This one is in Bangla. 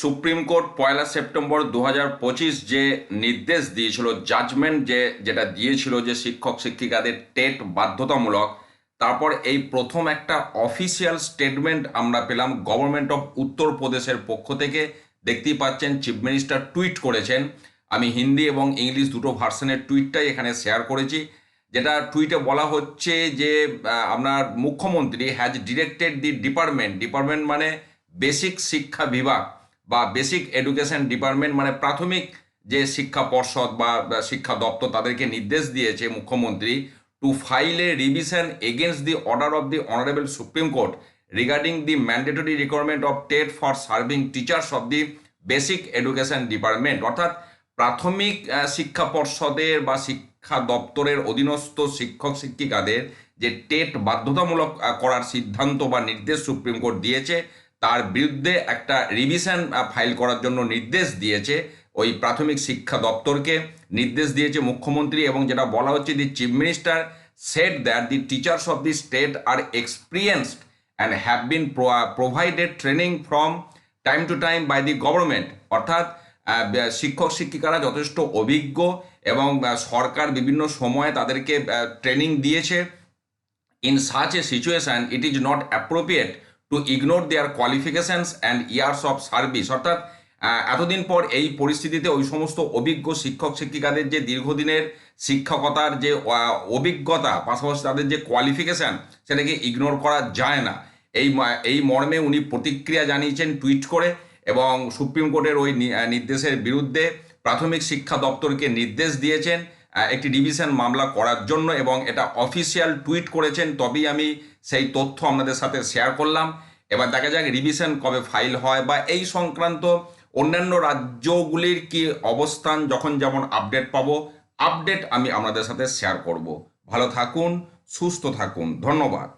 সুপ্রিম কোর্ট পয়লা সেপ্টেম্বর দু যে নির্দেশ দিয়েছিল জাজমেন্ট যে যেটা দিয়েছিল যে শিক্ষক শিক্ষিকাদের টেট বাধ্যতামূলক, তারপর এই প্রথম একটা অফিসিয়াল স্টেটমেন্ট আমরা পেলাম গভর্নমেন্ট অফ উত্তরপ্রদেশের পক্ষ থেকে। দেখতেই পাচ্ছেন চিফ মিনিস্টার টুইট করেছেন। আমি হিন্দি এবং ইংলিশ দুটো ভার্সনের টুইটটাই এখানে শেয়ার করেছি। যেটা টুইটে বলা হচ্ছে যে আপনার মুখ্যমন্ত্রী has directed the department department মানে বেসিক শিক্ষা বিভাগ। বা বেসিক এডুকেশন ডিপার্টমেন্ট মানে প্রাথমিক যে শিক্ষা পর্ষদ বা শিক্ষা দপ্তর তাদেরকে নির্দেশ দিয়েছে মুখ্যমন্ত্রী to file a revision against the order of the honourable supreme court regarding the mandatory requirement of TET for serving teachers of the basic education department অর্থাৎ প্রাথমিক শিক্ষা পর্ষদের বা শিক্ষা দপ্তরের অধীনস্থ শিক্ষক শিক্ষিকাদের যে টেট বাধ্যতামূলক করার সিদ্ধান্ত বা নির্দেশ সুপ্রিম কোর্ট দিয়েছে তার বিরুদ্ধে একটা রিভিশন ফাইল করার জন্য নির্দেশ দিয়েছে ওই প্রাথমিক শিক্ষা দপ্তরকে। নির্দেশ দিয়েছে মুখ্যমন্ত্রী এবং যেটা বলা হচ্ছে the chief minister said that the teachers of the state are experienced and have been provided training from time to time by the government অর্থাৎ শিক্ষক শিক্ষিকারা যথেষ্ট অভিজ্ঞ এবং সরকার বিভিন্ন সময়ে তাদেরকে ট্রেনিং দিয়েছে। In such a situation it is not appropriate to ignore their qualifications and years of service অর্থাৎ এতদিন পর এই পরিস্থিতিতে ওই সমস্ত অভিজ্ঞ শিক্ষক, শিক্ষিকাদের যে দীর্ঘদিনের শিক্ষকতার যে অভিজ্ঞতা, পাশাপাশি তাদের যে কোয়ালিফিকেশান সেটাকে ইগনোর করা যায় না। এই এই মর্মে উনি প্রতিক্রিয়া জানিয়েছেন, টুইট করে এবং সুপ্রিম কোর্টের ওই নির্দেশের বিরুদ্ধে প্রাথমিক শিক্ষা দপ্তরকে নির্দেশ দিয়েছেন। একটি ডিভিশন মামলা করার জন্য এবং এটা অফিসিয়াল টুইট করেছেন, তবেই আমি সেই তথ্য আপনাদের সাথে শেয়ার করলাম। এবার দেখা যাক রিভিশন কবে ফাইল হয় বা এই সংক্রান্ত অন্যান্য রাজ্যগুলির কি অবস্থান, যখন যেমন আপডেট পাবো, আপডেট আমি আপনাদের সাথে শেয়ার করব। ভালো থাকুন, সুস্থ থাকুন, ধন্যবাদ।